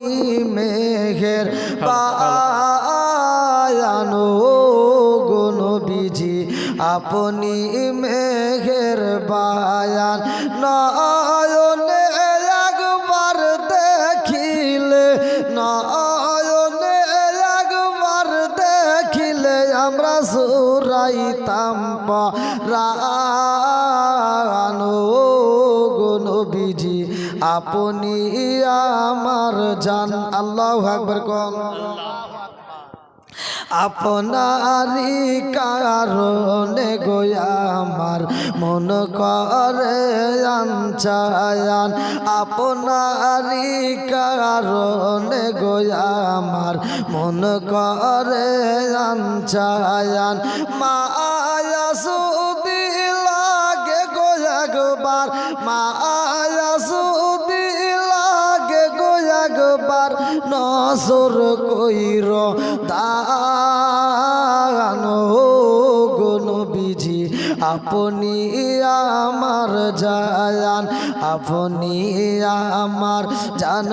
মেঘের পায়ানো গুণ বিজি আপনি মেঘের বায়ান। নয়নে একবার দেখিলে নয়নে একবার দেখিলে আমরা সুরাইতাম রানো গুণ বিজি আপনি আমার জান, আল্লাহ আকবর কম আপনারি কারণে গোয়া আমার মন করে আনচায়ান আপনারি কারণে গোয়া আমার মন করে আনচায়ান মায়া সুদি নসর কইর, দানো বিজি আপনি আমার জায়ান, আপনি আমার জান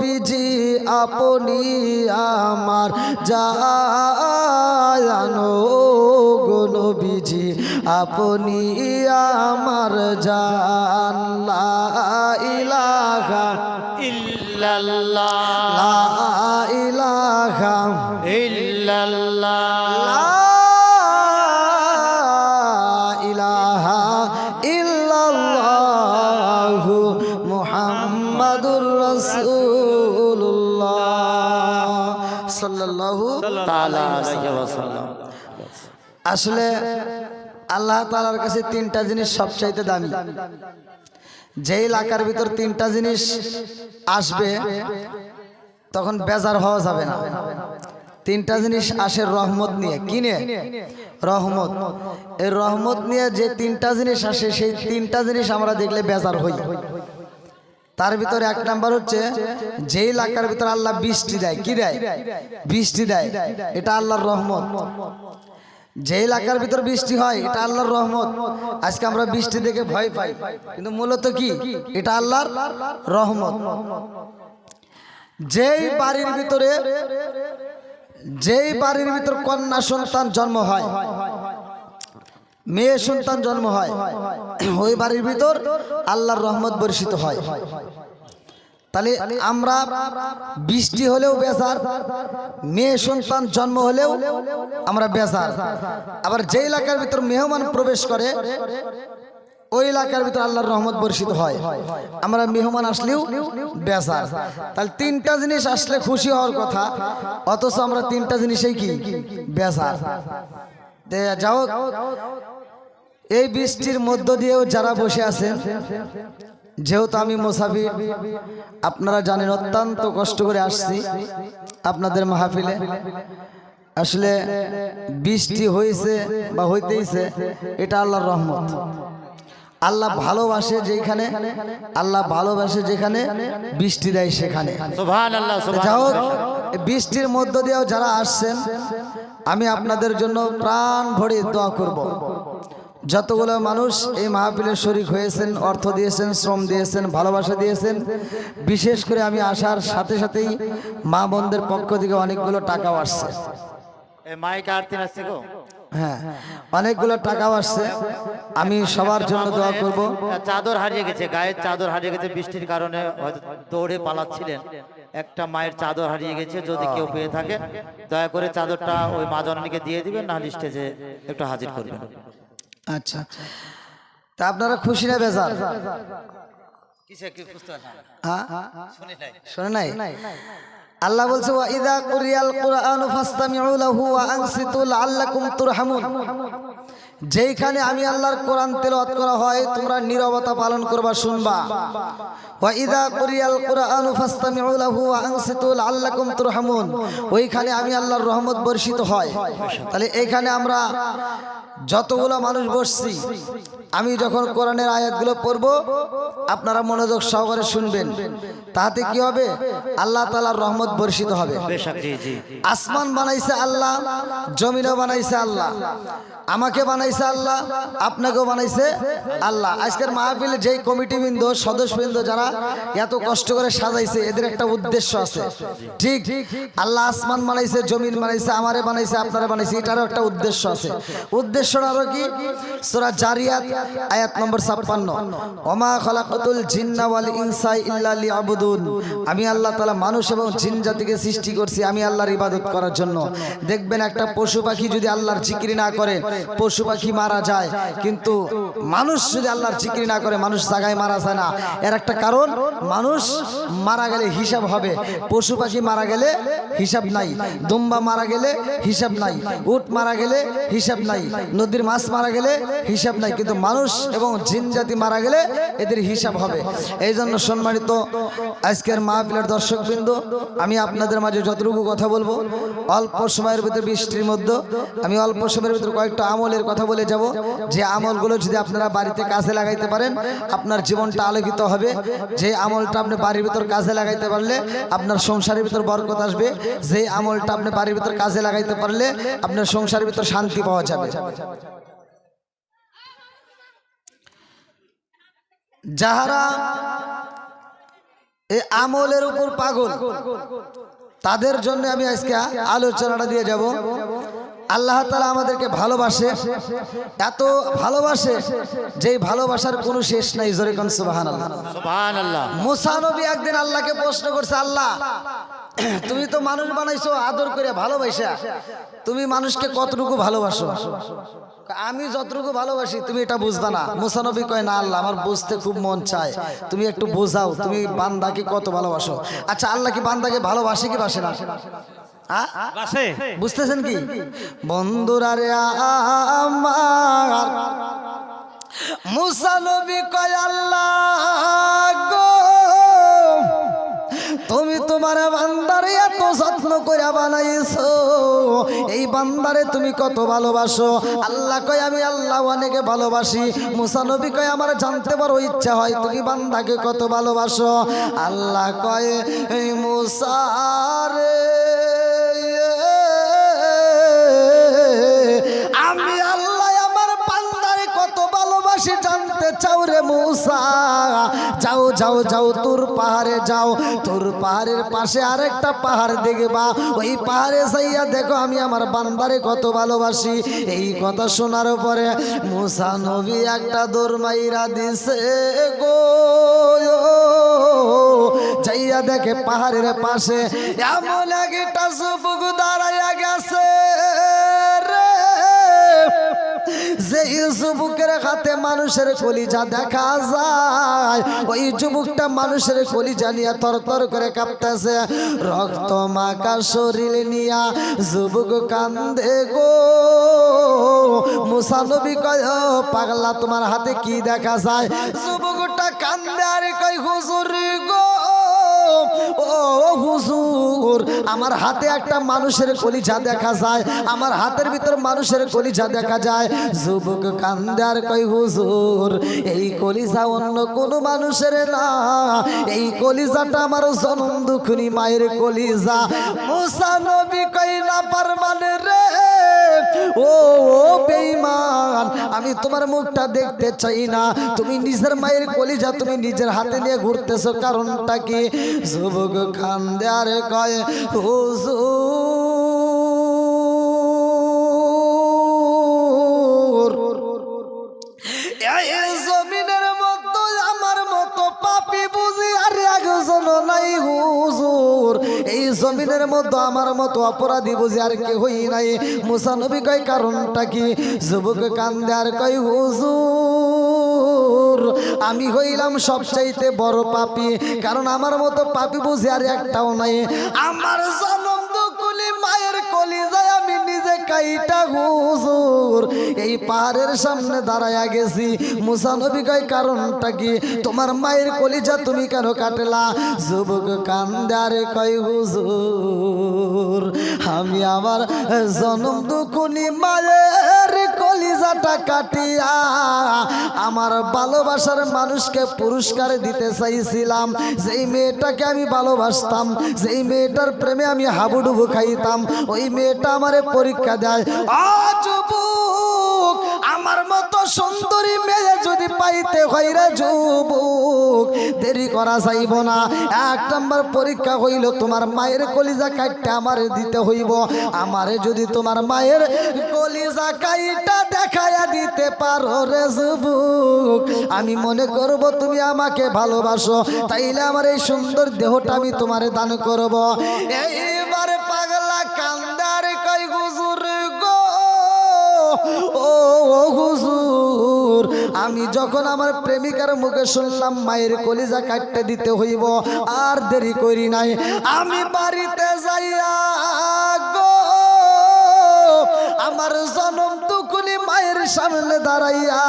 বিজি আপনি আমার জায়ান বিজি আপনি আমার জান, লা ইলাহা ইল্লাল্লাহ। লা ইলাহা ইল্লাল্লাহ। লা ইলাহা ইল্লাল্লাহু মুহাম্মাদুর রাসূলুল্লাহ। সাল্লাল্লাহু তাআলা আলাইহি ওয়াসাল্লাম। আসলে আল্লাহ তাআলার কাছে তিনটা জিনিস সবচাইতে দামি। যে এলাকার ভিতর তিনটা জিনিস আসবে, তখন বেজার হওয়া যাবে না। তিনটা জিনিস আসে রহমত নিয়ে। কিনে রহমত। এই রহমত নিয়ে যে তিনটা জিনিস আসে, সেই তিনটা জিনিস আমরা দেখলে বেজার হই। তার ভিতরে এক নাম্বার হচ্ছে যে এলাকার ভিতরে আল্লাহ বৃষ্টি দেয়, কি দেয়? বৃষ্টি দেয়। এটা আল্লাহর রহমত। যে এলাকার ভিতর বৃষ্টি হয় এটা আল্লাহর রহমত। আজকে আমরা বৃষ্টি দেখে ভয় পাই। কিন্তু মূলত কি? এটা আল্লাহর রহমত। যেই বাড়ির ভিতরে যেই বাড়ির ভিতর কন্যা সন্তান জন্ম হয় মেয়ে সন্তান জন্ম হয় ওই বাড়ির ভিতর আল্লাহর রহমত বর্ষিত হয়। তাহলে আমরা বৃষ্টি হলেও বেজার, মেয়ে সন্তান জন্ম হলেও আমরা বেজার। আবার যে এলাকার ভিতর মেহমান প্রবেশ করে, ওই এলাকার ভিতর আল্লাহর রহমত বর্ষিত হয়। আমরা মেহমান আসলেও বেজার। তাহলে তিনটা জিনিস আসলে খুশি হওয়ার কথা, অথচ আমরা তিনটা জিনিসেই কি? বেজার। দে যাও, এই বৃষ্টির মধ্য দিয়েও যারা বসে আছেন যেহেতু আমি মোসাফির আপনারা জানেন অত্যন্ত কষ্ট করে আসছি আপনাদের মাহফিলে। আসলে বৃষ্টি হয়েছে বা হইতেইছে এটা আল্লাহর রহমত। আল্লাহ ভালোবাসে যেখানে আল্লাহ ভালোবাসে যেখানে বৃষ্টি দেয় সেখানে। বৃষ্টির মধ্য দিয়েও যারা আসছেন আমি আপনাদের জন্য প্রাণ ভরে দোয়া করব। যতগুলো মানুষ এই মাহফিলে শরিক হয়েছেন অর্থ দিয়েছেন শ্রম দিয়েছেন ভালোবাসা দিয়েছেন বিশেষ করে আমি আসার সাথে সাথেই মা বোনদের পক্ষ থেকে অনেকগুলো টাকাও আসছে। হ্যাঁ অনেকগুলো টাকাও আসছে। আমি সবার জন্য দোয়া করব। চাদর হারিয়ে গেছে গায়ের চাদর হারিয়ে গেছে বৃষ্টির কারণে হয়তো দৌড়ে পালাচ্ছিলেন। একটা মায়ের চাদর হারিয়ে গেছে যদি কেউ পেয়ে থাকে দয়া করে চাদরটা ওই মা জননীকে দিয়ে দিবেন না স্টেজে একটু হাজির করবেন। আচ্ছা। তা আপনারা খুশি না বেজার? হ্যাঁ? শোনে নাই। আল্লাহ বলছে ওয়া ইদা কুরিয়াল কুরআনু ফাসতামিউ লাহু ওয়া আনসিতু লাআল্লাকুম তুরহামুন। যেইখানে আমি আল্লাহর কোরআন তেলাওয়াত করা হয় তোমরা নীরবতা পালন করবা শুনবা। ওয়া ইদা কুরিয়াল কুরআনু ফাসতামিউ লাহু ওয়া আনসিতু লাআল্লাকুম তুরহামুন। ওইখানে আমি আল্লাহর রহমত বর্ষিত হয়। তাহলে এইখানে আমরা যতগুলো মানুষ বসছি আমি যখন কোরআনের আয়াতগুলো পড়ব আপনারা মনোযোগ সহকারে শুনবেন। তাতে কি হবে? আল্লাহ তালার রহমত বর্ষিত হবে। আসমান বানাইছে আল্লাহ জমিনও বানাইছে আল্লাহ। আমাকে বানাইছে আল্লাহ আপনাকেও বানাইছে আল্লাহ। আজকের মাহফিলে যেই কমিটি বৃন্দ সদস্যবৃন্দ যারা এত কষ্ট করে সাজাইছে এদের একটা উদ্দেশ্য আছে। ঠিক আল্লাহ আসমান বানাইছে জমিন বানাইছে আমারে বানাইছে আপনারা বানাইছে এটারও একটা উদ্দেশ্য আছে। উদ্দেশ্যটা আরও কি? সূরা জারিয়াত, আয়াত নম্বর 56 ওমা খালাকাতুল জিন্না ওয়াল ইনসা ইল্লা লিয়াবুদুন। আমি আল্লাহ তাআলা মানুষ এবং জিন জাতিকে সৃষ্টি করছি, আমি আল্লাহর ইবাদত করার জন্য। দেখবেন একটা পশু পাখি যদি আল্লাহর জিকিরি না করে, পশু পাখি মারা যায়। কিন্তু মানুষ যদি আল্লাহর জিকিরি না করে, মানুষ জায়গায় মারা যায় না। এর একটা কারণ, মানুষ মারা গেলে হিসাব হবে। পশু পাখি মারা গেলে হিসাব নাই। দুম্বা মারা গেলে হিসাব নাই। উট মারা গেলে হিসাব নাই। নদীর মাছ মারা গেলে হিসাব নাই, কিন্তু মানুষ এবং জিন জাতি মারা গেলে এদের হিসাব হবে। এই জন্য সম্মানিত আজকের মাহফিলের দর্শকবৃন্দ, আমি আপনাদের মাঝে যতটুকু কথা বলব, অল্প সময়ের ভিতরে বৃষ্টির মধ্যে আমি অল্প সময়ের ভিতরে কয়েকটা আমলের কথা বলে যাব। যে আমলগুলো যদি আপনারা বাড়িতে কাজে লাগাইতে পারেন, আপনার জীবনটা আলোকিত হবে। যে আমলটা আপনি বাড়ির ভিতর কাজে লাগাইতে পারলে আপনার সংসারের ভিতর বরকত আসবে। যে আমলটা আপনি বাড়ির ভিতর কাজে লাগাইতে পারলে আপনার সংসারের ভিতর শান্তি পাওয়া যাবে। যাহারা এই আমলের উপর পাগল তাদের জন্য আমি আজকে আলোচনাটা দিয়ে যাব। আল্লাহ তালা আমাদেরকে ভালোবাসে এত ভালোবাসে যে ভালোবাসার কোনো শেষ নাই। জোরে কোন সুবাহান আল্লাহ মুসানবী একদিন আল্লাহকে প্রশ্ন করছে আল্লাহ তুমি তো মানুষ বানাইছো আদর করে ভালোবাসা। তুমি মানুষকে কতটুকু ভালোবাসো? আমি যতটুকু ভালোবাসি তুমি এটা বুঝবা না। মুসানবী কয় না আল্লাহ আমার বুঝতে খুব মন চায়। তুমি একটু বোঝাও তুমি বান্দাকে কত ভালোবাসো? আচ্ছা আল্লাহ কি বান্দাকে ভালোবাসে কি বাসে না? বুঝতেছেন কি? বন্ধুরা রে আমার মুসানবী কয়, আল্লাহ তুমি তোমার বান্দারে এত যত্ন করে বানাইছো। এই বান্দারে তুমি কত ভালোবাসো? আল্লাহ কয়, আমি আল্লাহ অনেকে ভালোবাসি। মুসানবী কয়, আমার জানতে পারো ইচ্ছা হয়, তুমি বান্দাকে কত ভালোবাসো? আল্লাহ কয়, এই মুসারে যাও যাও, তোর পাহাড়ে যাও। তোর পাহাড়ের পাশে আরেকটা পাহাড় দেখবা। ওই পাহাড়ে যাইয়া দেখো, আমি আমার বান্দারে কত ভালোবাসি। এই কথা শোনার পরে মুসা নবী একটা দোরমাইরা দিছে গো। যাইয়া দেখে পাহাড়ের পাশে এমন একটা যুবকের হাতে মানুষের কলিজা দেখা যায়। ওই যুবকটা মানুষের কলিজা নিয়ে তরতর করে কাঁপতেছে। রক্ত মাকা শরীর নিয়া যুবক কান্দে গো। মুসানবী কয়, "ও পাগলা, তোমার হাতে কি দেখা যায়? যুবকটা কান্দে, আর কয় হুজুর গো? ও হুজুর আমার হাতে একটা মানুষের কলিজা দেখা যায়। আমার হাতের ভিতর মানুষের কলিজা দেখা যায়। যুবক কান্দার কই হুজুর, এই কলিজা অন্য কোন মানুষের না। এই কলিজাটা আমার জনম দুখনি মায়ের কলিজা। মুসা নবী কই না পারমানে রে। ও ও বেঈমান, আমি তোমার মুখটা দেখতে চাই না। তুমি নিজের মায়ের কলিজা তুমি নিজের হাতে নিয়ে ঘুরতেছো, কারণটা কি? যুবক কান্দে আর কয় হুজুর। এই জমিনের মতো আমার মতো পাপি বুঝি আর একজন নাই হুজুর। এই জমিনের মধ্যে আমার মতো অপরাধী বুঝি আর কে হই নাই মুসানবী কয়, কারণটা কি? যুবক কান্দে আর কয়, হুজুর আমি হইলাম সবচাইতে বড় পাপি, কারণ আমার মতো পাপি বুঝি আর একটাও নাই। আমার জনম দুকুলি মায়ের কলি যায় আমি নিজে কাইটা হুজুর, এই পাহাড়ের সামনে দাঁড়ায়া গেছি। মুসানবী কয়, কারণটা কি? তোমার মায়ের কলিজা তুমি কেন কাটলা? যুবক কান্দারে কয়, হুজুর, আমি আমার জনম দুকুনি মায়ের কলিজাটা কাটিয়া আমার ভালোবাসার মানুষকে পুরস্কার দিতে চাইছিলাম। যেই মেয়েটাকে আমি ভালোবাসতাম, যেই মেয়েটার প্রেমে আমি হাবুডুবু খাইতাম, ওই মেয়েটা আমারে পরীক্ষা দেয়। আমার মতো সুন্দরী মেয়ে পাইতে হয় রে যুবক। দেরি করা যাইব না। এক নম্বর পরীক্ষা হইল, তোমার মায়ের কলিজা কাটতে আমারে দিতে হইব। আমারে যদি তোমার মায়ের কলিজা কাইটা দেখায়া দিতে পারো রে যুবক, আমি মনে করব তুমি আমাকে ভালোবাসো। তাইলে আমার এই সুন্দর দেহটা আমি তোমারে দান করব। এইবার পাগলা কান্দার আমি যখন আমার প্রেমিকার মুখে শুনলাম, মায়ের কলিজা কাটতে দিতে হইব, আর দেরি করি নাই। আমি বাড়িতে যাইয়া গো, আমার মায়ের সামনে দাঁড়াইয়া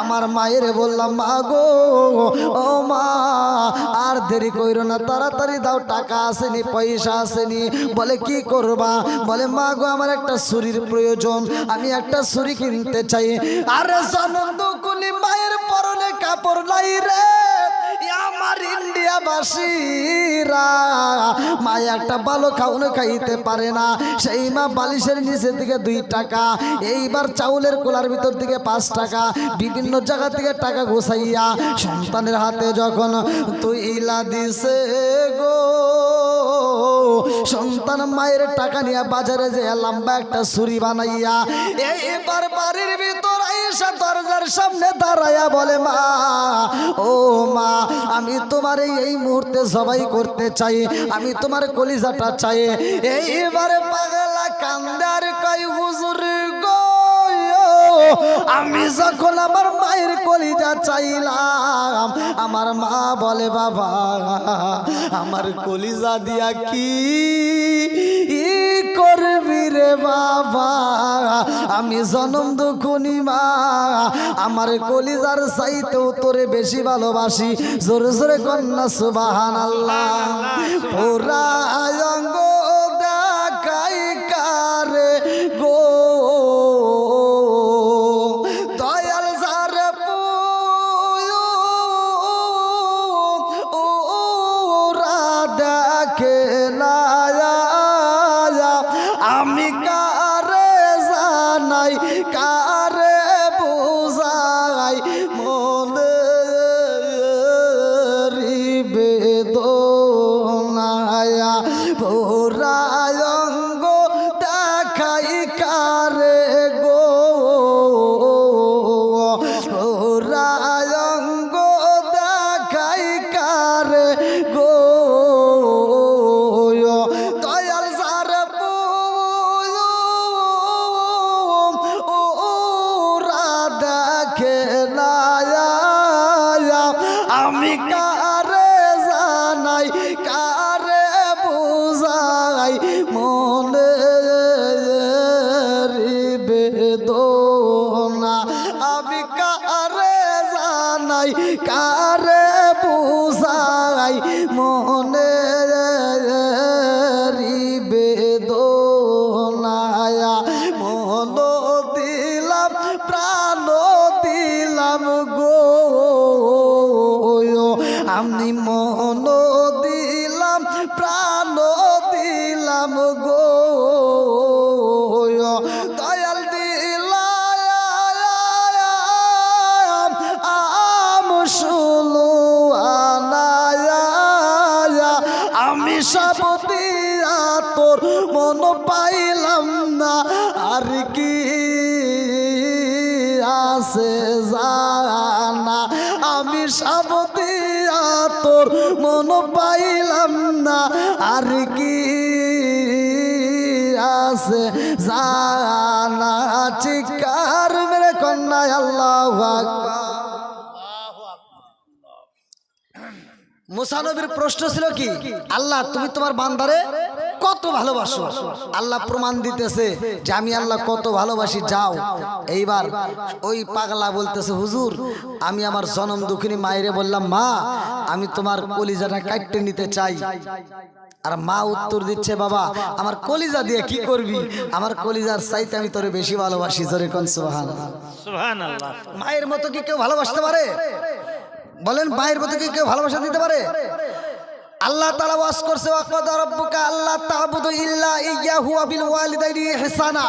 আমার মায়ের বললাম, মা গো, ও মা, আর দেরি কইরো না, তাড়াতাড়ি দাও, টাকা আসেনি, পয়সা আসেনি। বলে, কি করবা? বলে, মা গো, আমার একটা ছুরির প্রয়োজন, আমি একটা ছুরি কিনতে চাই। আরে জনম টুকুনি মায়ের পরনে কাপড় নাই রে আমার ইন্ডিয়া বাসীরা মা একটা ভালো খাওয়ানো খাইতে পারে না। সেই মা বালিশের নিচে থেকে দুই টাকা, এইবার চাউলের কোলার ভিতর থেকে পাঁচ টাকা, বিভিন্ন জায়গা থেকে টাকা ঘুষাইয়া সন্তানের হাতে যখন তুইলা দিছে গো। সন্তান মায়ের টাকা নিয়ে বাজারে যে লম্বা একটা ছুরি বানাইয়া এইবার বাড়ির ভিতর দরজার সামনে বলে, মা, ও মা, আমি তোমার এই মুহূর্তে সবাই করতে চাই, আমি তোমার কলিজাটা চাই। এইবারে পাগলা কান্দার কয় গো আমি যখন আমার মায়ের কলিজা চাইলাম, আমার মা বলে, বাবা, আমার কলিজা দিয়া কি করবি রে বাবা? আমি জনম দুখুনি মা, আমার কলিজার চাইতেও তোরে বেশি ভালোবাসি। জোরে জোরে কন্যা সুবাহান আল্লাহ পুরা অঙ্গ তোর মন পাইলাম না। আর কি আছে জানা চিকার মেরে কন্যা আল্লাহ আকবার। মুসানবীর প্রশ্ন ছিল কি? আল্লাহ তুমি তোমার বান্দারে কত ভালোবাসো? আল্লাহ প্রমাণ দিতেছে যে আমি আল্লাহ কত ভালোবাসি যাও। এইবার ওই পাগলা বলতেছে হুজুর আমি আমার জনম দুঃখিনী মায়েরে বললাম মা আমি তোমার কলিজাটা কাটতে নিতে চাই। আর মা উত্তর দিচ্ছে বাবা আমার কলিজা দিয়ে কি করবি? আমার কলিজার চাইতে আমি তোরে বেশি ভালোবাসি। জোরে কোন সুবহানাল্লাহ। মায়ের মতো কি কেউ ভালোবাসতে পারে? বলেন মতো কি কেউ ভালোবাসা দিতে পারে? আল্লাহ তালা ওয়াজ করছে আল্লাহ তা'বুদু ইল্লা ইয়্যাহু ওয়া বিল ওয়ালিদাইনি ইহসানা।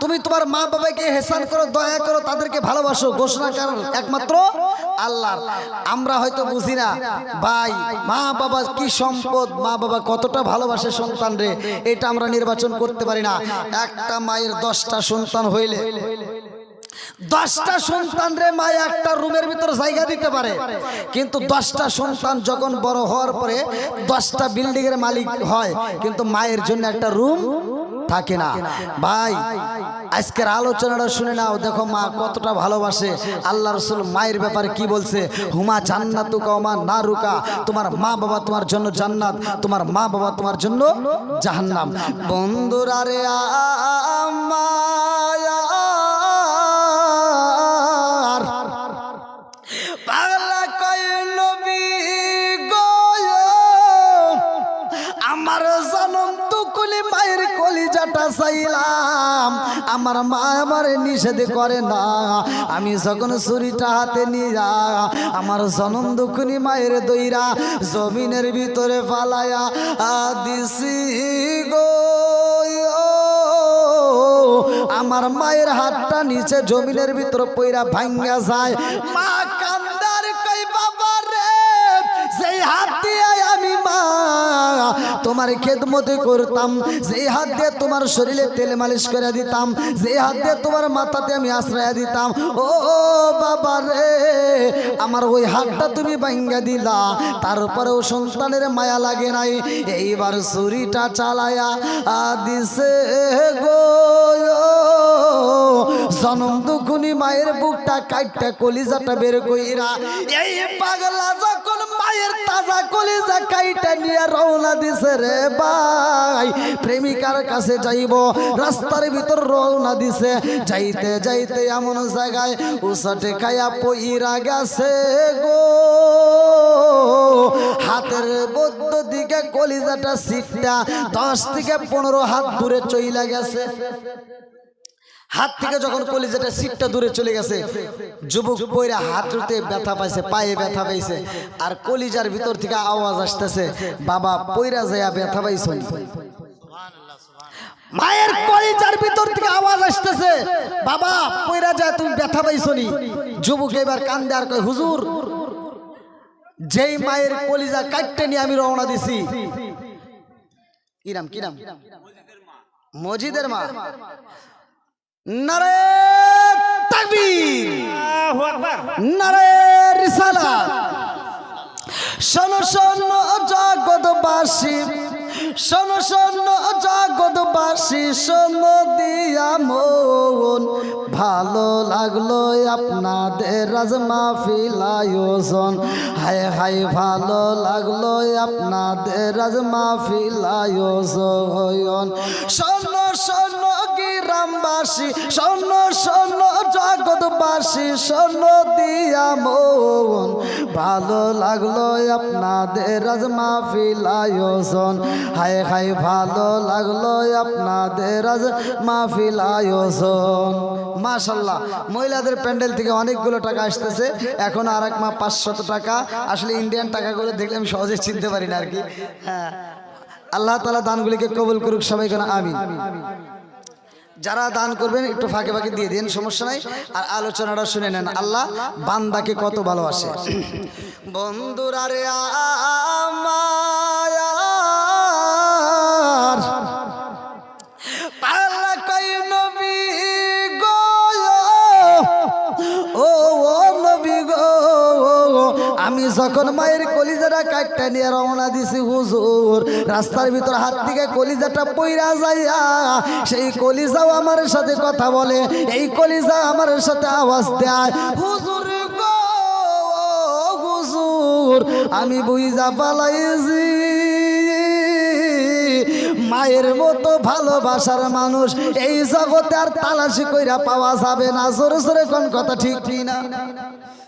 তুমি তোমার মা বাবাকে হেসান করো, দয়া করো, তাদেরকে ভালোবাসো, ঘোষণা কর একমাত্র আল্লাহর আমরা হয়তো বুঝি না, ভাই, মা বাবা কি সম্পদ? মা বাবা কতটা ভালোবাসে সন্তান রে? এটা আমরা নির্বাচন করতে পারি না। একটা মায়ের দশটা সন্তান হইলে দশটা সন্তান রে মা একটা রুমের ভিতর জায়গা দিতে পারে। কিন্তু দশটা সন্তান যখন বড় হওয়ার পরে দশটা বিল্ডিং এর মালিক হয়, কিন্তু মায়ের জন্য একটা রুম থাকে না। ভাই, আজকের আলোচনাটা শুনে নাও, দেখো মা কতটা ভালোবাসে। আল্লাহ রসুল মায়ের ব্যাপারে কি বলছে? হুমা জান্নাতু কমা না রুকা তোমার মা বাবা তোমার জন্য জান্নাত, তোমার মা বাবা তোমার জন্য জাহান্নাম। বন্ধুরা রে আমার জনম তো কলি মায়ের কলিজাটা চাইলাম। আমার মা আমার নিষেধ করে না। আমি যখন ছুরিটা হাতে নিয়ে আমার জনম দুকুনি মায়ের দইরা জমিনের ভিতরে ফালায়া দিছি গো। আমার মায়ের হাতটা নিচে জমিনের ভিতরে পইরা ভাঙ্গা যায়। মা তোমার খেদমতে করতাম। যেই হাত দিয়ে তোমার শরীরে তেল মালিশ করে দিতাম, যে হাত দিয়ে তোমার মাথাতে আমি আশ্রয় দিতাম, ও বাবা রে, আমার ওই হাতটা তুমি ভাঙ্গা দিলা। তারপরেও সন্তানের মায়া লাগে নাই। এইবার ছুরিটা চালায়া দিছে গো। জনম দুখুনি মায়ের বুকটা কাইটটা কলিজাটা বের কইরা, এই পাগলা যখন মায়ের তাজা কলিজা কাইটা নিয়ে রওনা দিছে রে ভাই। প্রেমিকার কাছে যাইব, রাস্তার ভিতর রওনা দিছে। যাইতে যাইতে এমন জায়গায় উসাটে খায়া পইরা গেছে গো। হাতের বদ্ধ দিকে কলিজাটা সিটটা দশ থেকে পনেরো হাত দূরে চইলা গেছে। হাত থেকে যখন কলিজাটা সিটটা দূরে চলে গেছে যুবক পয়রা হাঁটুতে ব্যথা পাইছে পায়ে ব্যথা পাইছে আর কলিজার ভিতর থেকে আওয়াজ আসতেছে বাবা পয়রা যায়া ব্যথা পাইছ মায়ের কলিজার ভিতর থেকে আওয়াজ আসতেছে বাবা পয়রা যায় তুমি ব্যথা পাইছনি। যুবক এবার কান্দে আর কয় হুজুর যেই মায়ের কলিজা কাটতে নিয়ে আমি রওনা দিছি। কিরাম কিরাম মজিদের মা। নারে তাকবীর। নারে রিসালাত। শোনো শোনো জগৎবাসী। শোনো শোনো জগৎবাসী শোনো দিয়া মন। ভালো লাগল আপনাদের রাজ মাহফিল আয়োজন। হায় হায় ভালো লাগল আপনাদের রাজ মাহফিল আয়োজন। শোনো শোনো গ্রামবাসী, শোনো শোনো, জগৎবাসী, শোনো, দিয়া মন। ভালো লাগল আপনাদের রাজ মাহফিল আয়োজন। হায় হায়, ভালো লাগল আপনাদের রাজ মাহফিল আয়োজন। মাশাল্লাহ, মহিলাদের প্যান্ডেল থেকে অনেকগুলো টাকা আসতেছে। এখন আর এক মা পাঁচশত টাকা। আসলে ইন্ডিয়ান টাকাগুলো দেখলে আমি সহজে চিনতে পারি না আর কি। হ্যাঁ আল্লাহ তালা দানগুলিকে কবুল করুক সবাই কেন আমি যারা দান করবেন, একটু ফাঁকে ফাঁকে দিয়ে দিন, সমস্যা নাই। আর আলোচনাটা শুনে নেন, আল্লাহ বান্দাকে কত ভালোবাসে। বন্ধুরা রে ও গো আমি যখন মায়ের কলিজাটা কাটটা নিয়ে রওনা দিছি, হুজুর। রাস্তার ভিতর হাত থেকে কলিজাটা পইরা যাইয়া, সেই কলিজাও আমার সাথে কথা বলে, এই কলিজা আমার সাথে আওয়াজ দেয়। হুজুর হুজুর, আমি বুঝা পালাইছি। মায়ের মতো ভালোবাসার মানুষ, এই জগতে আর তালাশি কইরা পাওয়া যাবে না। জোরে জোরে কোন কথা ঠিক না